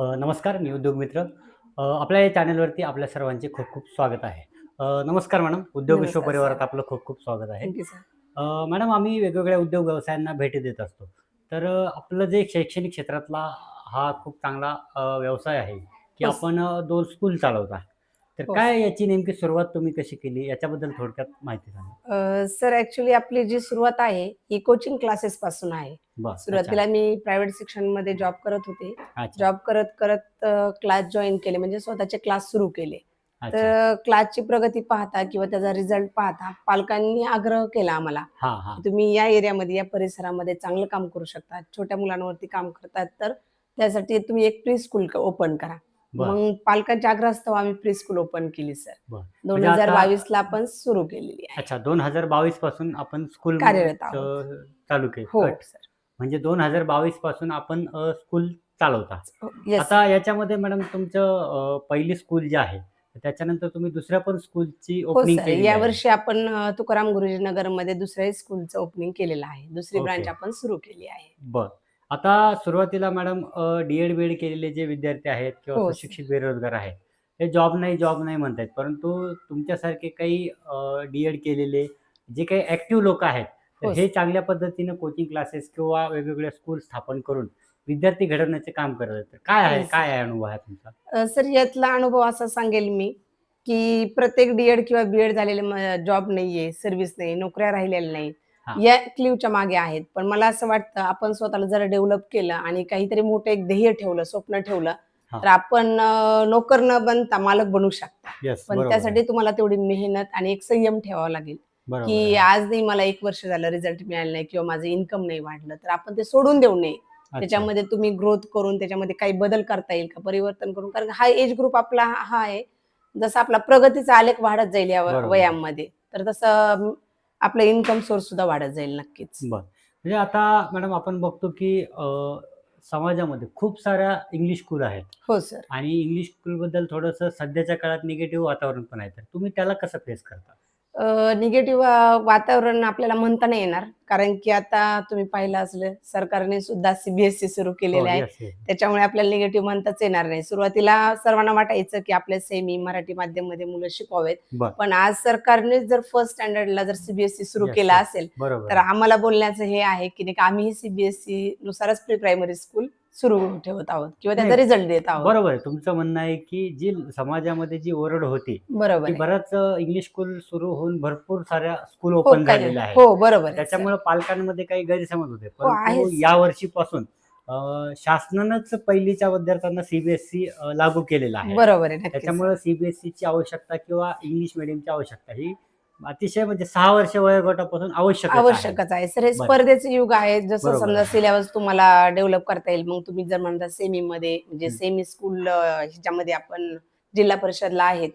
नमस्कार मी उद्योग मित्र. आपल्या या चॅनलवरती आपल्या सर्वांचे खूप खूप स्वागत आहे. नमस्कार मॅडम. उद्योग विश्व परिवारात. आपलं खूप खूप स्वागत आहे. मॅडम आम्ही वेगवेगळ्या उद्योग व्यवसायांना भेटी देत असतो. तर आपलं जे शैक्षणिक क्षेत्रातला हा खूप चांगला व्यवसाय आहे की हो. आपण दोन स्कूल चालवता. तर हो. काय याची नेमकी सुरुवात तुम्ही कशी केली? याच्याबद्दल थोडक्यात माहिती सांगा. सर ऍक्च्युली आपली जी सुरुवात आहे ही कोचिंग क्लासेस पासून आहे. सुरुवातीला मी प्रायव्हेट सेक्शनमध्ये जॉब करत होते. जॉब करत करत क्लास जॉईन केले. म्हणजे स्वतःचे क्लास सुरू केले. तर क्लासची प्रगती पाहता किंवा त्याचा रिझल्ट पाहता पालकांनी आग्रह केला आम्हाला. तुम्ही या एरियामध्ये या परिसरामध्ये चांगलं काम करू शकता. छोट्या मुलांवरती काम करतात तर त्यासाठी तुम्ही एक प्री स्कूल ओपन करा. मग पालकांच्या आग्रहास्तव आम्ही प्री स्कूल ओपन केली सर दोन म्हणजे हजार बावीस ला आपण सुरू केलेली आहे. अच्छा दोन हजार बावीसपासून आपण स्कूल कार्यरत आहोत. चालू केली. हो. सर म्हणजे दोन हजार बावीसपासून आपण स्कूल चालवता. येस आता याच्यामध्ये मॅडम तुमचं अ, पहिली स्कूल जे आहे त्याच्यानंतर तुम्ही दुसऱ्या पण स्कूलची हो ओपनिंग सर केली या वर्षी आपण अ, तुकाराम गुरुजी नगरमध्ये दुसऱ्या स्कूलचं ओपनिंग केलेलं आहे. दुसरी. ब्रांच आपण सुरू केली आहे. बर. आता सुरुवातीला madam D Ed B Ed केलेले जे विद्यार्थी आहेत किंवा हो, सुशिक्षित बेरोजगार आहेत हे जॉब नाही जॉब नाही म्हणतात परंतु तुमच्यासारखे काही डी एड केलेले जे काही ऍक्टिव्ह लोक आहेत तर हो, चांगल्या पद्धतीने कोचिंग क्लासेस किंवा वेगवेगळे स्कूल स्थापन करून विद्यार्थी घडवण्याचे काम करत आहेत. तर काय आहे Yes. काय आहे अनुभव आहे तुमचा? अ, सर यातला अनुभव असा सांगेल मी की प्रत्येक डीएड किंवा बीएड झालेले जॉब नाहीये सर्व्हिस नाही नोकऱ्या राहिलेल्या नाहीत. हा. या क्लिवच्या मागे आहेत. पण मला असं वाटतं आपण स्वतःला जर डेव्हलप केलं आणि काहीतरी मोठं एक ध्येय ठेवलं स्वप्न ठेवलं हा. तर आपण अ, नोकर न बनता मालक बनू शकता. येस पण त्यासाठी तुम्हाला तेवढी मेहनत आणि एक संयम ठेवावा लागेल. की. आज नाही मला एक वर्ष झालं रिझल्ट मिळाला नाही किंवा माझं इन्कम नाही वाढलं तर आपण ते सोडून देऊ नये. त्याच्यामध्ये तुम्ही ग्रोथ करून त्याच्यामध्ये काही बदल करता येईल का परिवर्तन करून? कारण हा एज ग्रुप आपला हा आहे. जसा आपला प्रगतीचा आलेख वाढत जाईल या. वयामध्ये तर तसं आपलं इन्कम सोर्स सुद्धा वाढत जाईल नक्कीच. म्हणजे आता मॅडम आपण बघतो की समाजामध्ये खूप साऱ्या इंग्लिश स्कूल आहेत. हो सर आणि इंग्लिश स्कूलबद्दल थोडंसं सध्याच्या काळात निगेटिव्ह वातावरण पण आहे. तर तुम्ही त्याला कसं फेस करता? निगेटिव्ह वातावरण आपल्याला म्हणता नाही येणार. कारण की आता तुम्ही पाहिलं असलं सरकारने सुद्धा सीबीएसई सुरू केलेलं हो, आहे. Yes. त्याच्यामुळे आपल्याला निगेटिव्ह म्हणताच येणार नाही. सुरुवातीला सर्वांना वाटायचं की आपल्या सेमी मराठी माध्यममध्ये मुलं शिकवावेत. पण आज सरकारने जर फर्स्ट स्टँडर्डला जर सीबीएसई सुरू Yes, केला. असेल तर आम्हाला बोलण्याचं हे आहे की नाही का आम्ही सीबीएसई नुसारच प्री प्रायमरी स्कूल सुरू ठेवत आहोत किंवा त्याचा रिझल्ट देत आहोत बरोबर तुमचं म्हणणं आहे की जी समाजामध्ये जी ओरड होती बरोबर. बऱ्याच इंग्लिश स्कूल सुरू होऊन भरपूर साऱ्या स्कूल हो, ओपन झालेल्या आहेत हो बरोबर त्याच्यामुळे पालकांमध्ये काही गैरसमज होते हो, परंतु. या वर्षीपासून शासनानंच पहिलीच्या विद्यार्थ्यांना सीबीएसई लागू केलेला. आहे बरोबर आहे. त्याच्यामुळे सीबीएसईची आवश्यकता किंवा इंग्लिश मिडियमची आवश्यकता ही अतिशय म्हणजे सहा वर्ष वयोगटापासून आवश्यक आवश्यकच आहे सर हे. स्पर्धेचं युग आहे जसं समजा. सिलेबस तुम्हाला डेव्हलप करता येईल मग तुम्ही जर म्हणता सेमी मध्ये म्हणजे. सेमी स्कूल ह्याच्यामध्ये आपण जिल्हा परिषदला आहेत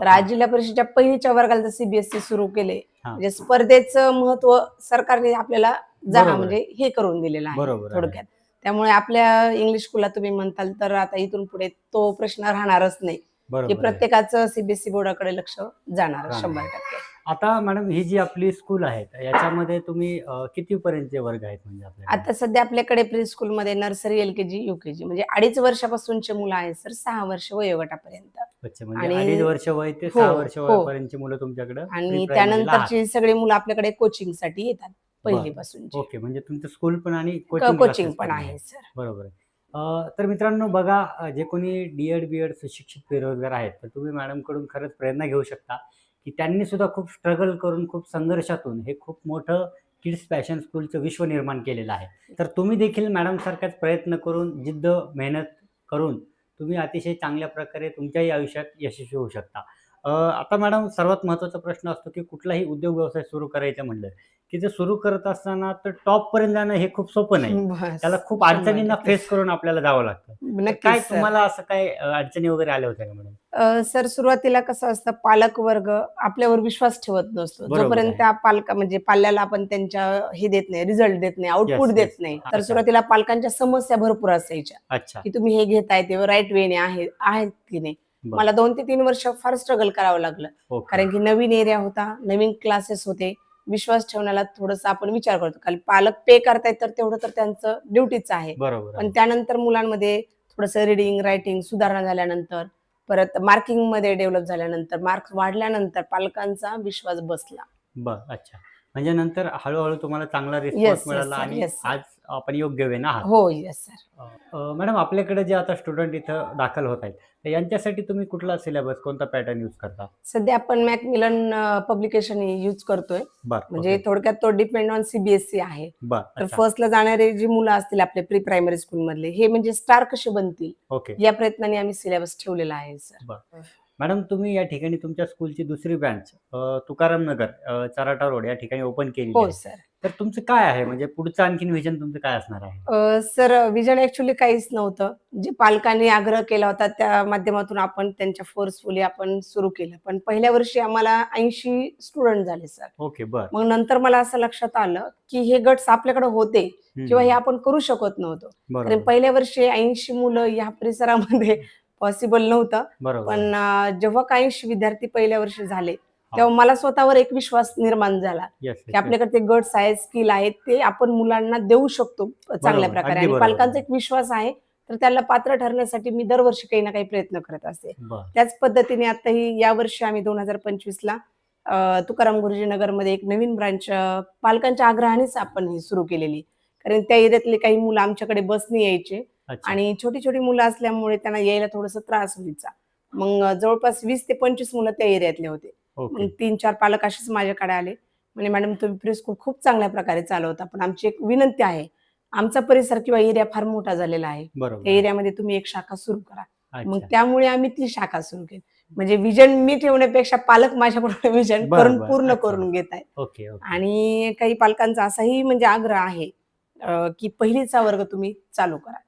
तर आज जिल्हा परिषदच्या पहिलीच्या वर्गाला जर सीबीएसई सुरू केले. म्हणजे स्पर्धेचं महत्त्व सरकारने आपल्याला जा बरोबर. म्हणजे हे करून दिलेलं आहे. थोडक्यात त्यामुळे आपल्या इंग्लिश स्कूलला तुम्ही म्हणताल तर आता इथून पुढे तो प्रश्न राहणारच नाही की. प्रत्येकाचं सीबीएसई बोर्डाकडे लक्ष जाणार. शंभर टक्के आता मॅडम ही जी आपली स्कूल आहे याच्यामध्ये तुम्ही किती पर्यंतचे वर्ग आहेत म्हणजे आपल्याकडे? आता सध्या आपल्याकडे प्री स्कूलमध्ये nursery L K G UKG म्हणजे अडीच वर्षापासूनचे मुलं आहेत सर सहा वर्ष वयोगटापर्यंत. अच्छा म्हणजे आणि- अडीच वर्ष वय ते हो, सहा वर्ष हो. वयापर्यंतची मुलं तुमच्याकडे आणि त्यानंतरची सगळी मुलं आपल्याकडे कोचिंगसाठी येतात पहिलीपासूनची. ओके म्हणजे तुमचं स्कूल पण आणि कोचिंग पण आहे. आहे सर. बरोबर आहे. अं, तर मित्रांनो बघा अं, जे कोणी डी एड बी एड सुशिक्षित बेरोजगार आहेत तर तुम्ही मॅडमकडून खरंच प्रेरणा घेऊ शकता. की त्यांनी सुद्धा खूप स्ट्रगल करून खूप संघर्षातून हे खूप मोठं किड्स पॅशन स्कूलचं विश्व निर्माण केलेलं आहे. तर तुम्ही देखील मॅडमसारखाच प्रयत्न करून जिद्द मेहनत करून तुम्ही अतिशय चांगल्या प्रकारे तुमच्याही आयुष्यात यशस्वी होऊ शकता. आता मॅडम सर्वात महत्त्वाचा प्रश्न असतो की कुठलाही उद्योग व्यवसाय सुरू करायचं म्हणलं की ते सुरू करत असताना तर टॉप पर्यंत जाणं हे खूप सोपं नाही. त्याला खूप अडचणींना. फेस करून आपल्याला जावं लागतं काय. तुम्हाला असं काय अडचणी वगैरे आल्या होत्या का मॅडम सर सुरुवातीला कसं असतं पालक वर्ग आपल्यावर विश्वास ठेवत नसतो जोपर्यंत. त्या पालका म्हणजे पाल्याला आपण त्यांच्या हे देत नाही रिझल्ट देत नाही आउटपुट देत. नाही. तर सुरुवातीला पालकांच्या समस्या भरपूर असायच्या की तुम्ही हे घेताय ते राईट वेने आहे आहेत की नाही. मला दोन ते तीन वर्ष फार स्ट्रगल करावं लागलं. ओके. कारण की नवीन एरिया होता नवीन क्लासेस होते. विश्वास ठेवण्याला थोडस आपण विचार करतो. कारण पालक पे करतायत तर तेवढं तर त्यांचं ड्युटीच आहे. बरोबर पण. त्यानंतर मुलांमध्ये थोडंसं रिडिंग रायटिंग सुधारणा झाल्यानंतर परत मार्किंगमध्ये डेव्हलप झाल्यानंतर मार्क्स वाढल्यानंतर पालकांचा विश्वास बसला. बर अच्छा. म्हणजे नंतर हळूहळू तुम्हाला चांगला रिस्पॉन्स मिळाला आणि. आज आपण योग्य वेन आहात हो. येस सर अ, मॅडम आपल्याकडे जे आता स्टुडंट इथं दाखल होत आहेत तर यांच्यासाठी तुम्ही कुठला सिलेबस कोणता पॅटर्न यूज करता? सध्या आपण मॅकमिलन पब्लिकेशन यूज करतोय. बर म्हणजे थोडक्यात तो डिपेंड ऑन सीबीएसई आहे. बर तर अच्छा. फर्स्टला जाणारे जी मुलं असतील आपले प्री प्रायमरी स्कूल मधले हे म्हणजे स्टार कसे बनतील? ओके. या प्रयत्नाने आम्ही सिलेबस ठेवलेला आहे सर मॅडम तुम्ही या ठिकाणी तुमच्या स्कूलची दुसरी ब्रँच तुकाराम नगर अ, चराटा रोड या ठिकाणी ओपन केली हो आहे. सर तर तुमचं काय आहे? म्हणजे पुढचं आणखीन विजन तुमचं काय असणार आहे? अ, सर विजन ऍक्च्युली काहीच नव्हतं. जे पालकांनी आग्रह केला होता त्या माध्यमातून आपण त्यांच्या फोर्सफुली आपण सुरू केलं. पण पहिल्या वर्षी आम्हाला ऐंशी स्टुडंट झाले सर. ओके बर. मग नंतर मला असं लक्षात आलं की हे गट्स आपल्याकडे होते किंवा हे आपण करू शकत नव्हतो. कारण पहिल्या वर्षी ऐंशी मुलं या परिसरामध्ये पॉसिबल नव्हतं. पण जेव्हा काही विद्यार्थी पहिल्या वर्षी झाले तेव्हा मला स्वतःवर एक विश्वास निर्माण झाला की आपल्याकडे ते गट्स आहेत स्किल आहेत ते आपण मुलांना देऊ शकतो चांगल्या प्रकारे. आणि. पालकांचा एक विश्वास आहे तर त्याला पात्र ठरण्यासाठी मी दरवर्षी काही ना काही प्रयत्न करत असते. त्याच पद्धतीने आताही या वर्षी आम्ही दोन हजार पंचवीस ला तुकाराम गुरुजी नगरमध्ये एक नवीन ब्रांच पालकांच्या आग्रहानेच आपण ही सुरू केलेली. कारण त्या एरियातले काही मुलं आमच्याकडे बसने यायचे आणि छोटी छोटी मुलं असल्यामुळे त्यांना यायला थोडस त्रास व्हायचा. मग जवळपास वीस ते पंचवीस मुलं त्या एरियातले होते. मग तीन चार पालक असेच माझ्याकडे आले. म्हणजे मॅडम तुम्ही प्री स्कूल खूप चांगल्या प्रकारे चालवता पण आमची एक विनंती आहे आमचा परिसर किंवा एरिया फार मोठा झालेला आहे. त्या एरियामध्ये तुम्ही एक शाखा सुरू करा. मग त्यामुळे आम्ही ती शाखा सुरू केली. म्हणजे विजन मी ठेवण्यापेक्षा पालक माझ्याकडून विजन करून. पूर्ण. करून घेत आहेत. ओके आणि काही पालकांचा असाही म्हणजे आग्रह आहे की पहिलीचा वर्ग तुम्ही चालू करा.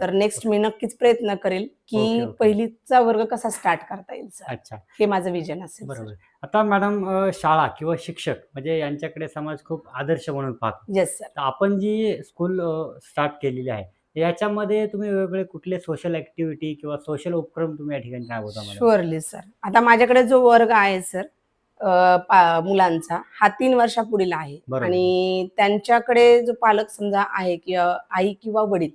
तर नेक्स्ट मी नक्कीच प्रयत्न करेल की. पहिलीचा वर्ग कसा स्टार्ट करता येईल अच्छा. हे माझं विजन असेल बरोबर. आता मॅडम शाळा किंवा शिक्षक म्हणजे यांच्याकडे समाज खूप आदर्श म्हणून पाहतो. येस सर आपण जी स्कूल स्टार्ट केलेली आहे याच्यामध्ये तुम्ही वेगवेगळे कुठले सोशल ऍक्टिव्हिटी किंवा सोशल उपक्रम तुम्ही या ठिकाणी राबवता शुअरली सर आता माझ्याकडे जो वर्ग आहे सर मुलांचा हा तीन वर्षापुढील आहे. आणि त्यांच्याकडे जो पालक समजा आहे किंवा आई किंवा वडील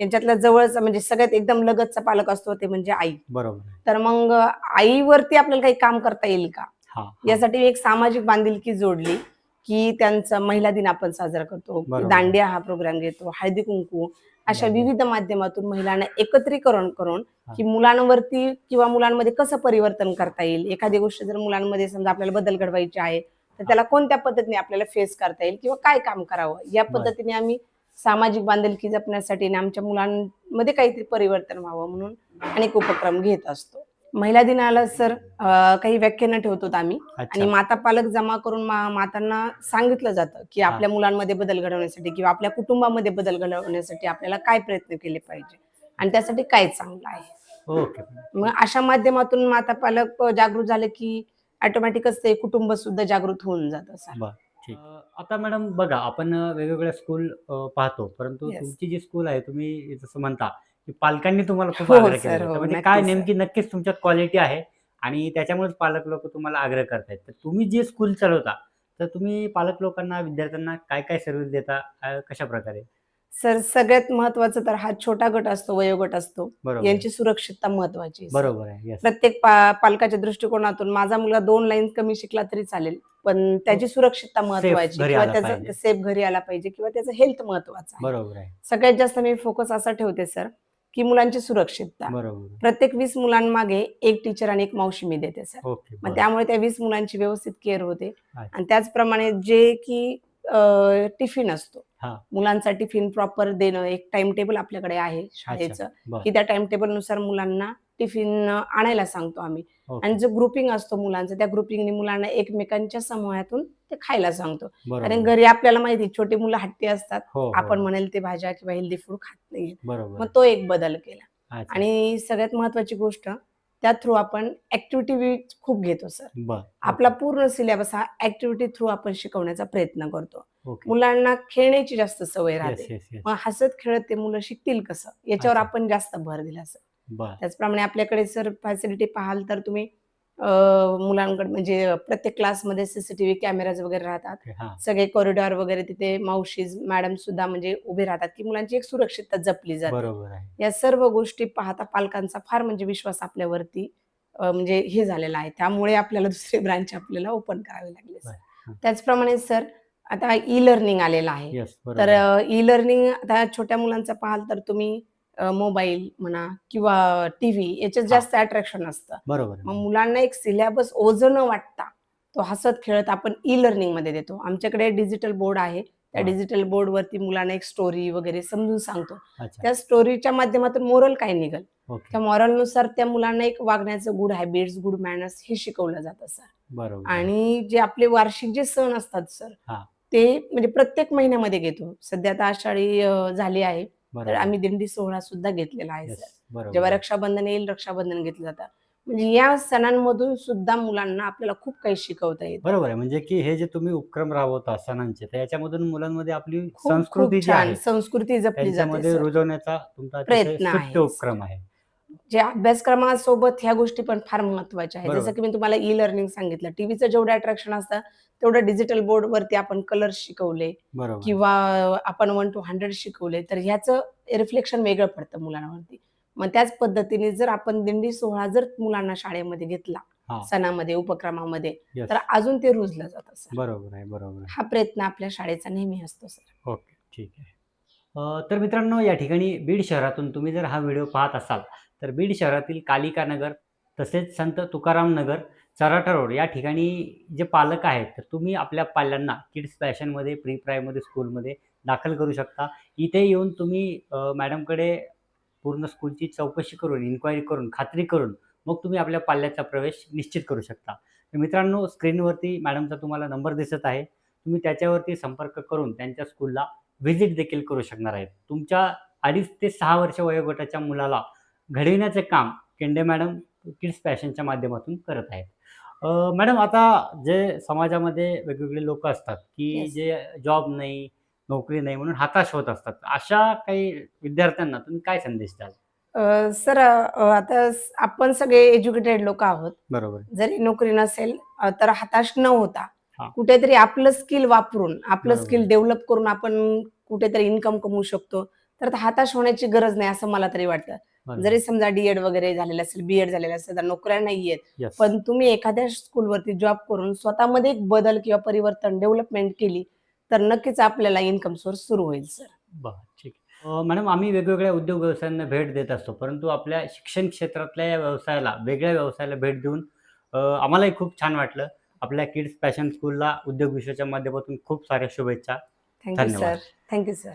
यांच्यातला जवळचा म्हणजे सगळ्यात एकदम लगतचा पालक असतो ते म्हणजे आई बरोबर तर मग आईवरती आपल्याला काही काम करता येईल का. यासाठी एक सामाजिक बांधिलकी जोडली की त्यांचा महिला दिन आपण साजरा करतो. दांडिया हा प्रोग्राम घेतो हळदी कुंकू अशा. विविध माध्यमातून महिलांना एकत्रीकरण करून. की मुलांवरती किंवा मुलांमध्ये कसं परिवर्तन करता येईल एखादी गोष्ट जर मुलांमध्ये समजा आपल्याला बदल घडवायचे आहे तर त्याला कोणत्या पद्धतीने आपल्याला फेस करता येईल किंवा काय काम करावं या. पद्धतीने आम्ही सामाजिक बांधिलकी जपण्यासाठी आणि आमच्या मुलांमध्ये काहीतरी परिवर्तन व्हावं म्हणून अनेक उपक्रम घेत असतो. महिला दिनाला सर काही व्याख्यानं ठेवतो आम्ही. आणि माता पालक जमा करून मा- मातांना सांगितलं जातं की आपल्या मुलांमध्ये बदल घडवण्यासाठी किंवा आपल्या कुटुंबामध्ये बदल घडवण्यासाठी आपल्याला काय प्रयत्न केले पाहिजे आणि त्यासाठी काय चांगलं आहे. मग अशा माध्यमातून माता पालक जागृत झाले की ऑटोमॅटिकच ते कुटुंब सुद्धा जागृत होऊन जातं सर. ठीक. आता मॅडम बघा आपण वेगवेगळ्या स्कूल पाहतो. परंतु Yes. तुमची जी स्कूल आहे तुम्ही जसं म्हणता की पालकांनी तुम्हाला खूप हो, आग्रह sir, केला हो, म्हणजे नक्कीच, काय sir. नेमकी नक्कीच तुमच्यात क्वालिटी आहे आणि त्याच्यामुळेच पालक लोक तुम्हाला आग्रह करतायत. तर तुम्ही जे स्कूल चालवता तर तुम्ही पालक लोकांना विद्यार्थ्यांना काय काय सर्व्हिस देता अ, कशा प्रकारे सर सगळ्यात महत्वाचं तर हा छोटा गट असतो वयोगट असतो. बरोबर. यांची सुरक्षितता महत्वाची आहे, sir. बरोबर आहे. प्रत्येक पा- पालकाच्या दृष्टिकोनातून माझा मुलगा दोन लाईन कमी शिकला तरी चालेल. पण त्याची सुरक्षितता महत्वाची किंवा त्याचं. सेफ घरी आला पाहिजे किंवा त्याचं हेल्थ महत्वाचं आहे बरोबर आहे सगळ्यात जास्त मी फोकस असा ठेवते सर की मुलांची सुरक्षितता प्रत्येक वीस मुलांमागे एक टीचर आणि एक मावशी मी देते सर मग. त्यामुळे त्या वीस मुलांची व्यवस्थित केअर होते. आणि त्याचप्रमाणे जे की टिफिन असतो हा. मुलांचा टिफिन प्रॉपर देणं एक टाइम टेबल आपल्याकडे आहे शाळेचं. की त्या टाइम टेबलनुसार मुलांना टिफिन आणायला सांगतो आम्ही. आणि जो ग्रुपिंग असतो मुलांचा त्या ग्रुपिंगने मुलांना एकमेकांच्या समूहातून ते खायला सांगतो. कारण घरी आपल्याला माहिती छोटी मुलं हट्टी असतात. हो हो. आपण म्हणेल ते भाज्या किंवा हेल्दी फूड खात नाही मग तो एक बदल केला. आणि सगळ्यात महत्वाची गोष्ट त्या थ्रू आपण ऍक्टिव्हिटी खूप घेतो सर आपला पूर्ण सिलेबस हा ऍक्टिव्हिटी थ्रू आपण शिकवण्याचा प्रयत्न करतो. मुलांना खेळण्याची जास्त सवय राहते. मग हसत खेळत ते मुलं शिकतील कसं? याच्यावर. आपण जास्त भर दिला सर त्याचप्रमाणे आपल्याकडे सर फॅसिलिटी पाहाल तर तुम्ही मुलांकडे म्हणजे प्रत्येक क्लासमध्ये सीसीटीव्ही कॅमेराज वगैरे राहतात. सगळे कॉरिडॉर वगैरे तिथे मावशीज मॅडम सुद्धा म्हणजे उभे राहतात की मुलांची एक सुरक्षितता जपली जाते. या सर्व गोष्टी पाहता पालकांचा फार म्हणजे विश्वास आपल्यावरती म्हणजे हे झालेला आहे. त्यामुळे आपल्याला दुसरे ब्रांच आपल्याला ओपन करावे लागले. त्याचप्रमाणे सर आता ई लर्निंग आलेलं आहे. तर ई लर्निंग आता छोट्या मुलांचं पाहाल तर तुम्ही मोबाईल म्हणा किंवा टीव्ही याच्यात. जास्त अट्रॅक्शन असतं. बरोबर. मग मुलांना एक सिलेबस ओझं न वाटता तो हसत खेळत आपण ई लर्निंगमध्ये देतो. आमच्याकडे डिजिटल बोर्ड आहे. त्या. डिजिटल बोर्डवरती मुलांना एक स्टोरी वगैरे समजून सांगतो. त्या स्टोरीच्या माध्यमातून मोरल काय निघल? त्या मॉरलनुसार त्या मुलांना एक वागण्याचं गुड हॅबिट्स गुड मॅनर्स हे शिकवलं जातं सर आणि जे आपले वार्षिक जे सण असतात सर. ते म्हणजे प्रत्येक महिन्यामध्ये घेतो. सध्या आता आषाढी झाली आहे. तर आम्ही दिंडी सोहळा सुद्धा घेतलेला आहे सर. जेव्हा. रक्षाबंधन येईल रक्षाबंधन घेतलं जातं. म्हणजे या सणांमधून सुद्धा मुलांना आपल्याला खूप काही शिकवता येतं. बरोबर आहे. म्हणजे की हे जे तुम्ही उपक्रम राबवता सणांचे तर याच्यामधून मुलांमध्ये आपली संस्कृती संस्कृती जपली जाते. रुजवण्याचा तुमचा प्रयत्न उपक्रम आहे. जे अभ्यासक्रमासोबत ह्या गोष्टी पण फार महत्त्वाच्या आहेत. जसं की मी तुम्हाला ई लर्निंग सांगितलं टीव्हीचं जेवढं अट्रॅक्शन असतं तेवढं डिजिटल बोर्ड वरती आपण कलर शिकवले किंवा आपण वन टू हंड्रेड शिकवले तर ह्याचं रिफ्लेक्शन वेगळं पडतं मुलांवरती. मग त्याच पद्धतीने जर आपण दिंडी सोहळा जर मुलांना शाळेमध्ये घेतला. सणामध्ये उपक्रमामध्ये. तर अजून ते रुजलं जातं बरोबर आहे बरोबर हा प्रयत्न आपल्या शाळेचा नेहमी असतो सर. ओके ठीक आहे. तर मित्रांनो या ठिकाणी बीड शहरातून तुम्ही जर हा व्हिडिओ पाहत असाल तर बीड शहरातील कालिका नगर तसेच संत तुकाराम नगर चराठा रोड या ठिकाणी जे पालक आहेत तर तुम्ही आपल्या पाल्यांना किड्स फॅशनमध्ये प्री प्रायमरी स्कूलमध्ये दाखल करू शकता. इथे येऊन तुम्ही मॅडमकडे पूर्ण स्कूलची चौकशी करून इन्क्वायरी करून खात्री करून मग तुम्ही आपल्या पाल्याचा प्रवेश निश्चित करू शकता. तर मित्रांनो स्क्रीनवरती मॅडमचा तुम्हाला नंबर दिसत आहे. तुम्ही त्याच्यावरती संपर्क करून त्यांच्या स्कूलला व्हिजिट देखील करू शकणार आहेत. तुमच्या अडीच ते सहा वर्ष वयोगटाच्या मुलाला घडविण्याचे काम केंडे मॅडम किड्स फॅशनच्या माध्यमातून करत आहेत मॅडम आता जे समाजामध्ये वेगवेगळे लोक असतात की Yes. जे जॉब नाही नोकरी नाही म्हणून हताश होत असतात अशा काही विद्यार्थ्यांना तुम्ही काय संदेश द्याल सर आता आपण सगळे एज्युकेटेड लोक आहोत बरोबर जरी नोकरी नसेल तर हताश न होता. कुठेतरी आपलं स्किल वापरून आपलं. स्किल डेव्हलप करून आपण कुठेतरी इन्कम कमवू शकतो तर हताश होण्याची गरज नाही असं मला तरी वाटतं. जरी समजा डीएड वगैरे झालेलं असेल बीएड झालेलं असेल तर नोकऱ्या नाहीयेत. पण तुम्ही एखाद्या स्कूलवरती जॉब करून स्वतःमध्ये एक बदल किंवा परिवर्तन डेव्हलपमेंट केली तर नक्कीच आपल्याला इन्कम सोर्स सुरू होईल सर ठीक मॅडम आम्ही वेगवेगळ्या उद्योग व्यवसायांना भेट देत असतो परंतु आपल्या शिक्षण क्षेत्रातल्या या व्यवसायाला वेगळ्या व्यवसायाला भेट देऊन आम्हालाही खूप छान वाटलं. आपल्या किड्स फॅशन स्कूलला उद्योग विषयाच्या माध्यमातून खूप साऱ्या शुभेच्छा. थँक्यू. Sir thank you sir